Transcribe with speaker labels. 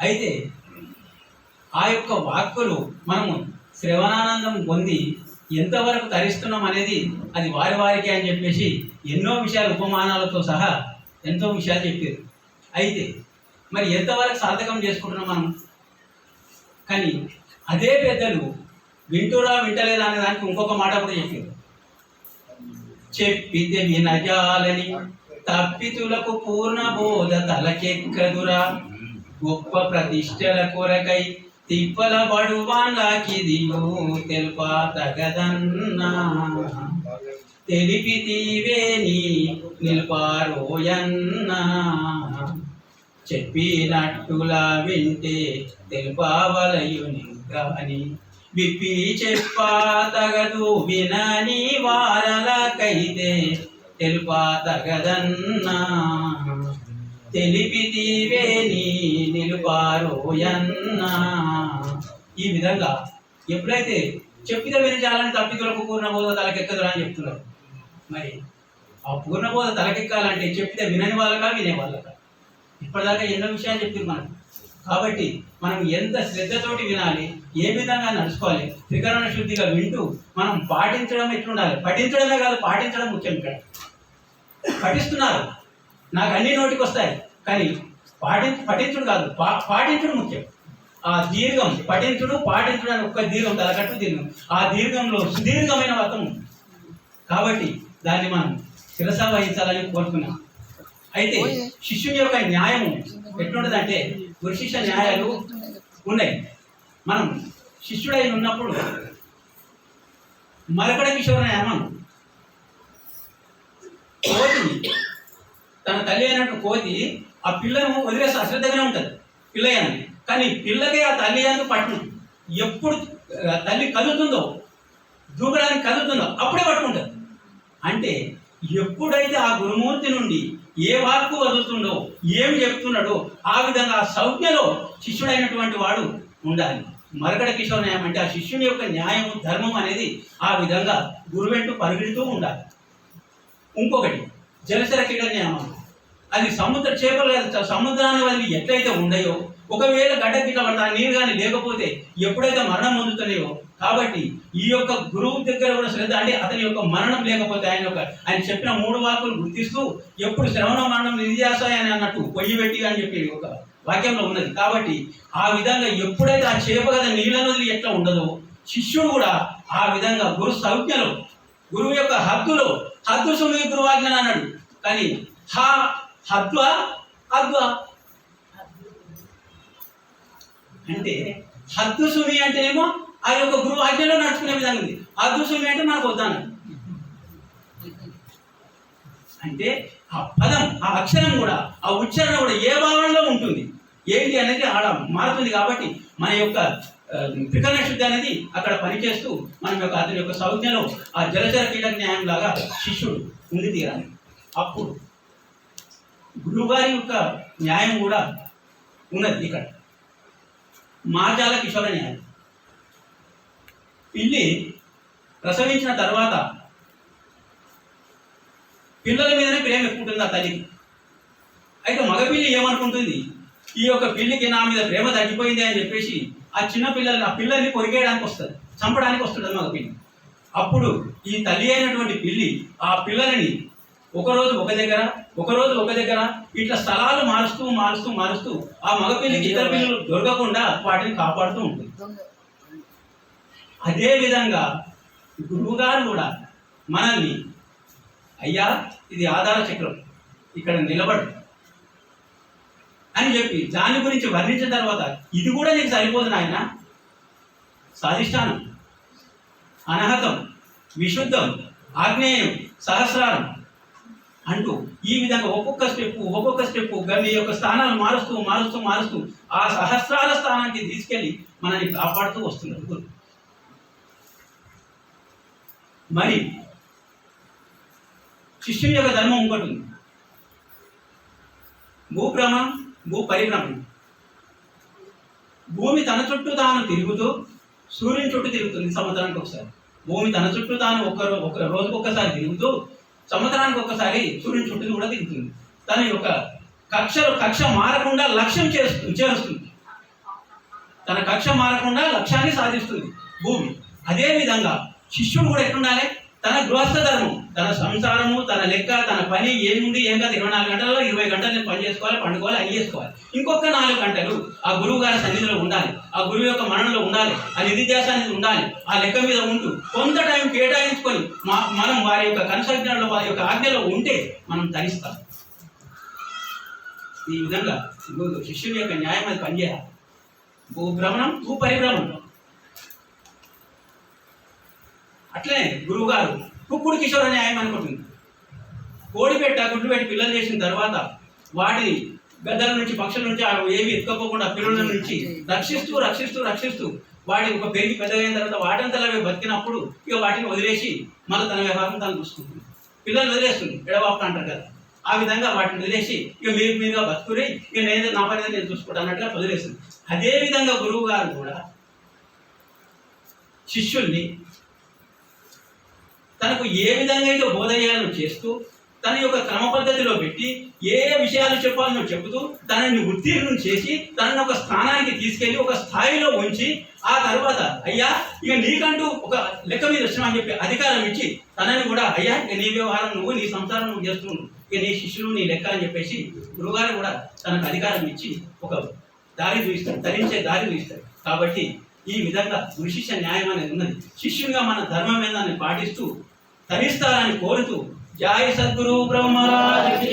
Speaker 1: అయితే ఆ యొక్క వాక్కులు మనము శ్రవణానందం పొంది ఎంతవరకు తరిస్తున్నాం అనేది అది వారి వారికి అని చెప్పేసి ఎన్నో విషయాలు ఉపమానాలతో సహా ఎంతో విషయాలు చెప్పారు. అయితే మరి ఎంతవరకు సార్థకం చేసుకుంటున్నాం మనం? కానీ అదే పెద్దలు వింటురా వింటలేదా అనే దానికి ఇంకొక మాట కూడా చెప్పారు. చెప్పితే వినజాలని తప్పితులకు పూర్ణ బోధ తలకెక్కదురా. గొప్ప ప్రతిష్టల కొరకై తిప్పల బడువాన్లాకిదియు తెలుపా తగదన్నా తెలిపితీవేని నిల్పారోయన్నా. చెప్పినట్టులా వింటే తెలుపావలయుని గని విప్పి చెప్పా తగదు వినని వారలకైతే తెలుపా తగదన్నా. తెలిపితీవేని నిలుపారోయన్నా ఈ విధంగా ఎప్పుడైతే చెప్పిన వినజాలని తప్పితులకు పూర్ణబోధ తలకెక్కదురా అని చెప్తున్నారు. మరి ఆ పూర్ణబోధ తలకెక్కాలంటే చెప్పితే వినని వాళ్ళకా వినే వాళ్ళకా? ఇప్పటిదాకా ఎన్నో విషయాలు చెప్పింది మనం కాబట్టి మనం ఎంత శ్రద్ధతోటి వినాలి ఏ విధంగా నడుచుకోవాలి త్రికరణ శుద్ధిగా వింటూ మనం పాటించడం ఎట్లుండాలి? పఠించడమే కాదు పాటించడం ముఖ్యం ఇక్కడ. పఠిస్తున్నారు. నాకు అన్ని నోటికి వస్తాయి. కానీ పాటి పఠించుడు కాదు. పా పాటించుడు ముఖ్యం. ఆ దీర్ఘం పఠించుడు పాటించుడు అని ఒక్క దీర్ఘం తలకట్టు దీర్ఘం. ఆ దీర్ఘంలో సుదీర్ఘమైన వ్రతం కాబట్టి దాన్ని మనం శిరస వహించాలని కోరుకున్నాం. అయితే శిష్యుని యొక్క న్యాయము ఎట్లుంటదంటే గురు శిష్య న్యాయాలు ఉన్నాయి. మనం శిష్యుడై ఉన్నప్పుడు మరకడ కిషోర న్యాయం కోతి తన తల్లి అయినట్టు కోతి ఆ పిల్లను వదిలేసి అశ్రద్ధగానే ఉంటుంది పిల్లయ్యని కానీ పిల్లకి ఆ తల్లి అని పట్టును ఎప్పుడు తల్లి కదులుతుందో దూకడానికి కదులుతుందో అప్పుడే పట్టుకుంటుంది. అంటే ఎప్పుడైతే ఆ గురుమూర్తి నుండి ఏ వాక్కు వదులుతుండో ఏం చెప్తున్నాడో ఆ విధంగా ఆ సంజ్ఞలో శిష్యుడైనటువంటి వాడు ఉండాలి. మరకడ కిషోర్ న్యాయం అంటే ఆ శిష్యుని యొక్క న్యాయం ధర్మం అనేది ఆ విధంగా గురువెంటూ పరిగెడుతూ ఉండాలి. ఇంకొకటి జలచర క్రీడ నియమం అది సముద్ర చేపలు సముద్రాన్ని వదిలి ఎట్లయితే ఉండయో ఒకవేళ గడ్డ కింద పడతా నీరు కానీ లేకపోతే ఎప్పుడైతే మరణం పొందుతున్నాయో కాబట్టి ఈ యొక్క గురువు దగ్గర కూడా శ్రద్ధ అంటే అతని యొక్క మరణం లేకపోతే ఆయన యొక్క ఆయన చెప్పిన మూడు వాకులు గుర్తిస్తూ ఎప్పుడు శ్రవణ మరణం నిధియాసాయి అని అన్నట్టు పొయ్యి పెట్టి అని చెప్పి ఒక వాక్యంలో ఉన్నది. కాబట్టి ఆ విధంగా ఎప్పుడైతే ఆ చేప కదా నీళ్ళ వదిలి ఎట్లా ఉండదో శిష్యుడు కూడా ఆ విధంగా గురు సౌజ్ఞలో గురువు యొక్క హద్దులో హద్దు సుమి గురువాజ్ఞ అన్నాడు. కానీ హా హద్వా? అద్వా అంటే హద్దు సుమి అంటేనేమో ఆ యొక్క గురువు ఆజ్ఞలో నడుచుకునే విధంగా ఉంది. హద్దు సుమి అంటే మనకు వద్దాను. అంటే ఆ పదం ఆ అక్షరం కూడా ఆ ఉచ్చారణ కూడా ఏ భావనలో ఉంటుంది? ఏంటి అనేది ఆడ మారుతుంది కాబట్టి మన యొక్క త్రికరణ శుద్ధి అనేది అక్కడ పనిచేస్తూ మన యొక్క అతని యొక్క సౌజ్ఞలో ఆ జలచర క్రీడ న్యాయం లాగా శిష్యుడు ఉండి తీరాలి. అప్పుడు గురువుగారి యొక్క న్యాయం కూడా ఉన్నది ఇక్కడ. మార్జాల కిషోర న్యాయం. పిల్లి ప్రసవించిన తర్వాత పిల్లల మీదనే ప్రేమ ఎక్కువ ఉంటుంది ఆ తల్లికి. అయితే మగపిల్లి ఏమనుకుంటుంది? ఈ యొక్క పిల్లికి నా మీద ప్రేమ తగ్గిపోయింది అని చెప్పేసి ఆ చిన్న పిల్లల్ని ఆ పిల్లల్ని కొరికేయడానికి వస్తుంది చంపడానికి వస్తుంది మగపిల్లి అప్పుడు ఈ తల్లి అయినటువంటి పిల్లి ఆ పిల్లలని ఒకరోజు ఒక దగ్గర ఒకరోజు ఒక దగ్గర ఇట్లా స్థలాలు మారుస్తూ మారుస్తూ మారుస్తూ ఆ మగపిల్లికి ఇతర పిల్లలు దొరకకుండా వాటిని కాపాడుతూ ఉంటుంది. అదే విధంగా గురువుగారు కూడా మనల్ని అయ్యా ఇది ఆధార చక్రం. ఇక్కడ నిలబడు. అని చెప్పి దాని గురించి వర్ణించిన తర్వాత ఇది కూడా నీకు సరిపోదు నాయన. సాధిష్టానం అనహతం విశుద్ధం ఆగ్నేయం సహస్రారం అంటూ ఈ విధంగా ఒక్కొక్క స్టెప్ ఒక్కొక్క స్టెప్ మీ యొక్క స్థానాలు మారుస్తూ మారుస్తూ మారుస్తూ ఆ సహస్రాల స్థానానికి తీసుకెళ్ళి మనల్ని కాపాడుతూ వస్తున్నారు. గురు మరి శిష్యుని యొక్క ధర్మం ఇంకోటి ఉంది. భూభ్రమం భూ పరిభ్రమం భూమి తన చుట్టూ తాను తిరుగుతూ సూర్యుని చుట్టూ తిరుగుతుంది సంవత్సరానికి ఒకసారి. భూమి తన చుట్టూ తాను ఒక ఒక రోజుకొకసారి తిరుగుతూ సంవత్సరానికి ఒక్కసారి సూర్యుని చుట్టూ కూడా తిరుగుతుంది. తన యొక్క కక్ష కక్ష మారకుండా లక్ష్యం చేస్తు చేరుస్తుంది. తన కక్ష మారకుండా లక్ష్యాన్ని సాధిస్తుంది భూమి. అదే విధంగా శిష్యుడు కూడా ఎట్లుండాలి? తన గృహస్థ ధర్మం తన సంసారము తన లెక్క తన పని ఏముంది ఏం కాదు ఇరవై నాలుగు గంటల్లో ఇరవై గంటలు నేను పని చేసుకోవాలి పండుకోవాలి అవి చేసుకోవాలి. ఇంకొక నాలుగు గంటలు ఆ గురువు గారి సన్నిధిలో ఉండాలి ఆ గురువు యొక్క మరణంలో ఉండాలి ఆ నిధిధ్యాసానికి ఉండాలి ఆ లెక్క మీద ఉంటూ కొంత టైం కేటాయించుకొని మా మనం వారి యొక్క కన్సల్టెంట్లో వారి యొక్క ఆజ్ఞలో ఉంటే మనం తరిస్తాం ఈ విధంగా శిష్యుని యొక్క న్యాయం అది పనిచేయాలి. భూభ్రమణం భూపరిభ్రమణం. అట్లే గురువు గారు కుక్కుడు అని ఆయమని అనుకుంటుంది. కోడి పెట్ట గుడ్లు పెట్టి పిల్లలు చేసిన తర్వాత వాటిని గద్దల నుంచి పక్షుల నుంచి ఆ ఏవి ఎత్తుకోకుండా పిల్లల నుంచి రక్షిస్తూ రక్షిస్తూ రక్షిస్తూ వాటి ఒక పెరిగి పెద్దగైన తర్వాత వాటంతలా అవి బతికినప్పుడు ఇక వాటిని వదిలేసి మళ్ళీ తన వ్యవహారం తను చూసుకుంటుంది. పిల్లలు వదిలేస్తుంది ఎడవాపు అంటారు కదా. ఆ విధంగా వాటిని వదిలేసి ఇక మీరు మీరుగా బతుకుని ఇక నేను నా పని నేను చూసుకుంటాను అన్నట్టుగా వదిలేస్తుంది. అదే విధంగా గురువు గారు కూడా శిష్యుల్ని తనకు ఏ విధంగా అయితే బోధ చేయాలో చేస్తూ తన యొక్క క్రమ పద్ధతిలో పెట్టి ఏ విషయాలు చెప్పాలో చెబుతూ తనని ఉత్తీర్ణం చేసి తనని ఒక స్థానానికి తీసుకెళ్ళి ఒక స్థాయిలో ఉంచి ఆ తర్వాత అయ్యా ఇక నీకంటూ ఒక లెక్క మీద వచ్చినా అని చెప్పి అధికారం ఇచ్చి తనని కూడా అయ్యా ఇక నీ వ్యవహారం నువ్వు నీ సంసారం నువ్వు చేస్తున్నావు. ఇక నీ శిష్యులు నీ లెక్క అని చెప్పేసి గురుగారు కూడా తనకు అధికారం ఇచ్చి ఒక దారి చూపిస్తాడు ధరించే దారి చూపిస్తాడు కాబట్టి ఈ విధంగా గురు శిష్య న్యాయం అనేది ఉన్నది. శిష్యునిగా మన ధర్మం ఏందని పాటిస్తూ తరిస్తారని కోరుతూ జై సద్గురు బ్రహ్మరాజు